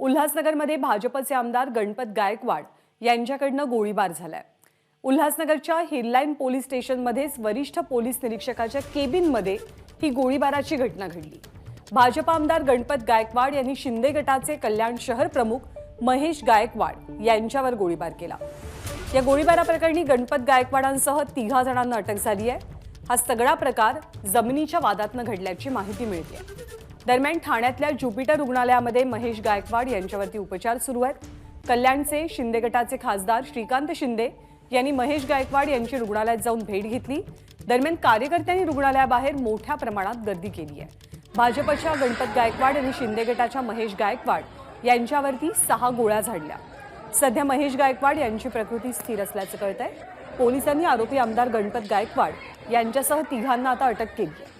उल्हासनगरमध्ये भाजपचे आमदार गणपत गायकवाड यांच्याकडनं गोळीबार झालाय. उल्हासनगरच्या हिरलाईन पोलीस स्टेशनमध्येच वरिष्ठ पोलीस निरीक्षकाच्या केबिनमध्ये ही गोळीबाराची घटना घडली. भाजप आमदार गणपत गायकवाड यांनी शिंदे गटाचे कल्याण शहर प्रमुख महेश गायकवाड यांच्यावर गोळीबार केला. या गोळीबाराप्रकरणी गणपत गायकवाडांसह तिघा जणांना अटक झाली आहे. हा सगळा प्रकार जमिनीच्या वादातनं घडल्याची माहिती मिळते दरम्यान ठाण्यातल्या ज्युपिटर रुग्णालयामध्ये महेश गायकवाड यांच्यावरती उपचार सुरू आहेत. कल्याणचे शिंदे गटाचे खासदार श्रीकांत शिंदे यांनी महेश गायकवाड यांची रुग्णालयात जाऊन भेट घेतली. दरम्यान कार्यकर्त्यांनी रुग्णालयाबाहेर मोठ्या प्रमाणात गर्दी केली आहे. भाजपच्या गणपत गायकवाड आणि शिंदे गटाच्या महेश गायकवाड यांच्यावरती सहा गोळ्या झाडल्या. सध्या महेश गायकवाड यांची प्रकृती स्थिर असल्याचं कळत आहे पोलिसांनी आरोपी आमदार गणपत गायकवाड यांच्यासह तिघांना आता अटक केली आहे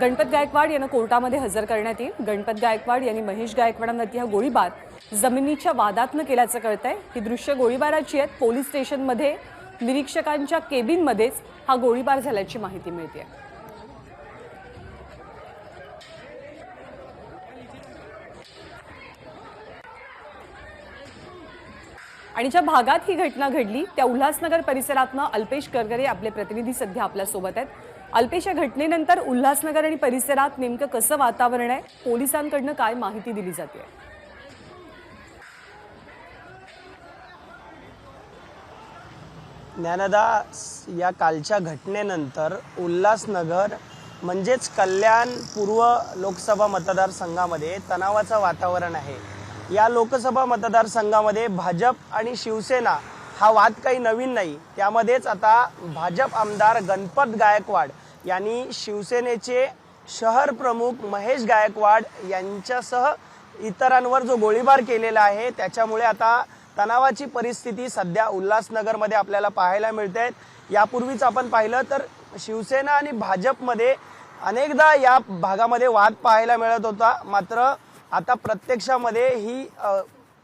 गणपत गायकवाड यांना कोर्टामध्ये हजर करण्यात येईल. गणपत गायकवाड यांनी महेश गायकवाडांवरती हा गोळीबार जमिनीच्या वादातनं केल्याचं कळतंय. ही दृश्य गोळीबाराची आहेत. पोलीस स्टेशनमध्ये निरीक्षकांच्या केबिनमध्येच हा गोळीबार झाल्याची माहिती मिळते आणि ज्या भागात ही घटना घडली त्या उल्हासनगर परिसरातनं अल्पेश करगरे आपले प्रतिनिधी सध्या आपल्यासोबत आहेत. अल्पेश या घटनेनंतर उल्हासनगर आणि परिसरात नेमकं कसं वातावरण आहे? पोलिसांकडनं काय माहिती दिली जाते? ज्ञानदा या कालच्या घटनेनंतर उल्हासनगर म्हणजेच कल्याण पूर्व लोकसभा मतदारसंघामध्ये तणावाचं वातावरण आहे. या लोकसभा मतदारसंघामध्ये भाजप आणि शिवसेना हा वाद काही नवीन नाही. त्यामध्येच आता भाजप आमदार गणपत गायकवाड यांनी शिवसेनेचे शहर प्रमुख महेश गायकवाड यांच्यासह इतरांवर जो गोळीबार केलेला आहे त्याच्यामुळे आता तणावाची परिस्थिती सध्या उल्हासनगरमध्ये आपल्याला पाहायला मिळते. यापूर्वीच आपण पाहिलं तर शिवसेना आणि भाजपमध्ये अनेकदा या भागामध्ये वाद पाहायला मिळत होता. मात्र आता प्रत्यक्षामध्ये ही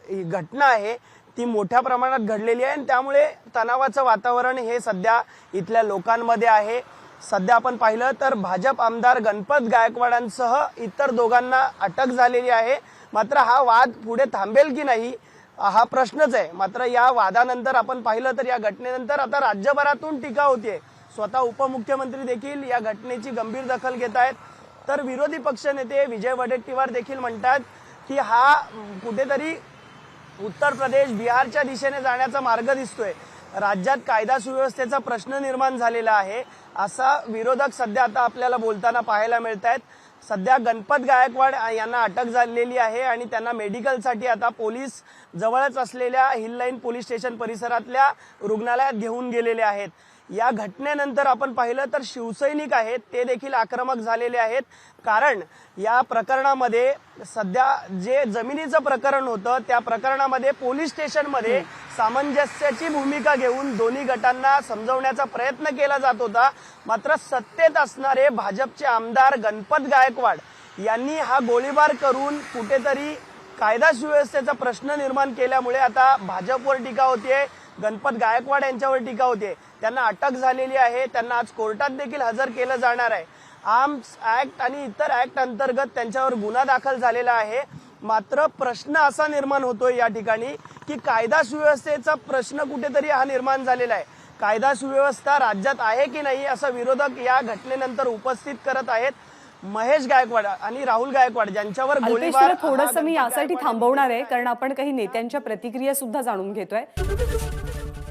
ही घटना आहे. ती मोठ्या प्रमाणात घडलेली आहे आणि त्यामुळे तणावाचं वातावरण हे सध्या इथल्या लोकांमध्ये आहे. सध्या आपण पाहिलं तर भाजप आमदार गणपत गायकवाडांसह इतर दोघांना अटक झालेली आहे. मात्र हा वाद पुढे थांबेल की नाही हा प्रश्नच आहे. मात्र या वादानंतर आपण पाहिलं तर या घटनेनंतर आता राज्यभरातून टीका होतीये. स्वतः उपमुख्यमंत्री देखील या घटनेची गंभीर दखल घेत आहेत. तर विरोधी पक्षनेते विजय वडेट्टीवार देखील म्हणतात की हा कुठेतरी उत्तर प्रदेश बिहारच्या दिशेने जाण्याचा मार्ग दिसतोय. राज्यात कायदा सुव्यवस्थेचा प्रश्न निर्माण झालेला आहे. असा विरोधक सध्या आता आपल्याला बोलताना पाहायला मिळत आहेत सध्या गणपत गायकवाड यांना अटक झालेली आहे आणि त्यांना मेडिकलसाठी आता पोलीस जवळच असलेल्या हिल लाईन पोलीस स्टेशन परिसरातल्या रुग्णालयात घेऊन गेलेले आहेत. या घटनेनंतर आपण पाहिलं तर शिवसैनिक आहेत ते देखील आक्रमक झालेले आहेत. कारण या प्रकरणामध्ये सध्या जे जमिनीचं प्रकरण होतं त्या प्रकरणामध्ये पोलीस स्टेशनमध्ये सामंजस्याची भूमिका घेऊन दोन्ही गटांना समजवण्याचा प्रयत्न केला जात होता. मात्र सत्तेत असणारे भाजपचे आमदार गणपत गायकवाड यांनी हा गोळीबार करून कुठेतरी कायदा सुव्यवस्थेचा प्रश्न निर्माण केल्यामुळे आता भाजपवर टीका होतीये. गणपत गायकवाड यांच्यावर टीका होते त्यांना अटक झालेली आहे. त्यांना आज कोर्टात देखील हजर केलं जाणार आहे. आर्म्स ऍक्ट आणि इतर ऍक्ट अंतर्गत त्यांच्यावर गुन्हा दाखल झालेला आहे. मात्र प्रश्न असा निर्माण होतोय या ठिकाणी की कायदा सुव्यवस्थेचा प्रश्न कुठेतरी हा निर्माण झालेला आहे. कायदा सुव्यवस्था राज्यात आहे की नाही असं विरोधक या घटनेनंतर उपस्थित करत आहेत. महेश गायकवाड आणि राहुल गायकवाड ज्यांच्यावर गोळीबार थोडंसं मी यासाठी थांबवणार आहे कारण आपण काही नेत्यांच्या प्रतिक्रिया सुद्धा जाणून घेतोय.